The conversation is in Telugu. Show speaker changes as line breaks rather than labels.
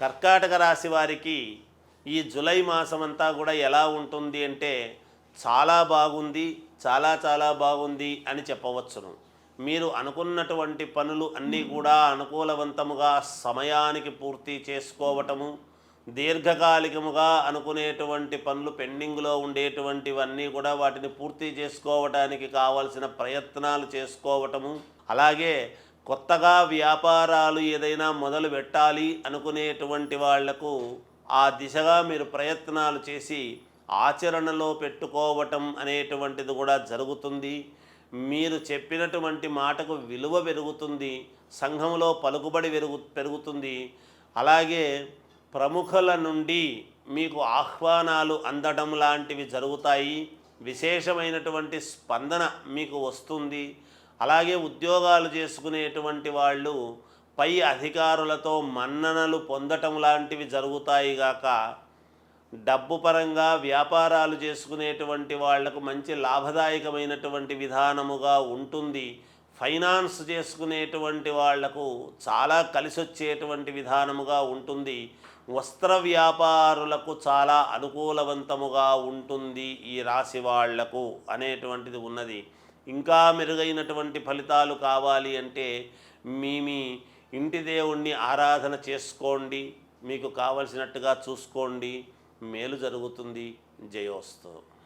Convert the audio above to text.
కర్కాటక రాశి వారికి ఈ జూలై మాసం అంతా కూడా ఎలా ఉంటుంది అంటే చాలా బాగుంది చాలా చాలా బాగుంది అని చెప్పవచ్చును. మీరు అనుకున్నటువంటి పనులు అన్నీ కూడా అనుకూలవంతముగా సమయానికి పూర్తి చేసుకోవటము దీర్ఘకాలికముగా అనుకునేటువంటి పనులు పెండింగ్లో ఉండేటువంటివన్నీ కూడా వాటిని పూర్తి చేసుకోవటానికి కావలసిన ప్రయత్నాలు చేసుకోవటము అలాగే కొత్తగా వ్యాపారాలు ఏదైనా మొదలు పెట్టాలి అనుకునేటువంటి వాళ్ళకు ఆ దిశగా మీరు ప్రయత్నాలు చేసి ఆచరణలో పెట్టుకోవటం అనేటువంటిది కూడా జరుగుతుంది. మీరు చెప్పినటువంటి మాటకు విలువ పెరుగుతుంది. సంఘంలో పలుకుబడి పెరుగు పెరుగుతుంది. అలాగే ప్రముఖుల నుండి మీకు ఆహ్వానాలు అందడం లాంటివి జరుగుతాయి. విశేషమైనటువంటి స్పందన మీకు వస్తుంది. అలాగే ఉద్యోగాలు చేసుకునేటువంటి వాళ్ళు పై అధికారులతో మన్ననలు పొందటం లాంటివి జరుగుతాయి గాక డబ్బు పరంగా వ్యాపారాలు చేసుకునేటువంటి వాళ్ళకు మంచి లాభదాయకమైనటువంటి విధానముగా ఉంటుంది. ఫైనాన్స్ చేసుకునేటువంటి వాళ్ళకు చాలా కలిసి వచ్చేటువంటి విధానముగా ఉంటుంది. వస్త్ర వ్యాపారులకు చాలా అనుకూలవంతముగా ఉంటుంది ఈ రాశి వాళ్ళకు అనేటువంటిది ఉన్నది. ఇంకా మెరుగైనటువంటి ఫలితాలు కావాలి అంటే మీ మీ ఇంటి దేవుణ్ణి ఆరాధన చేసుకోండి మీకు కావలసినట్టుగా చూసుకోండి. మేలు జరుగుతుంది. జయోస్తు.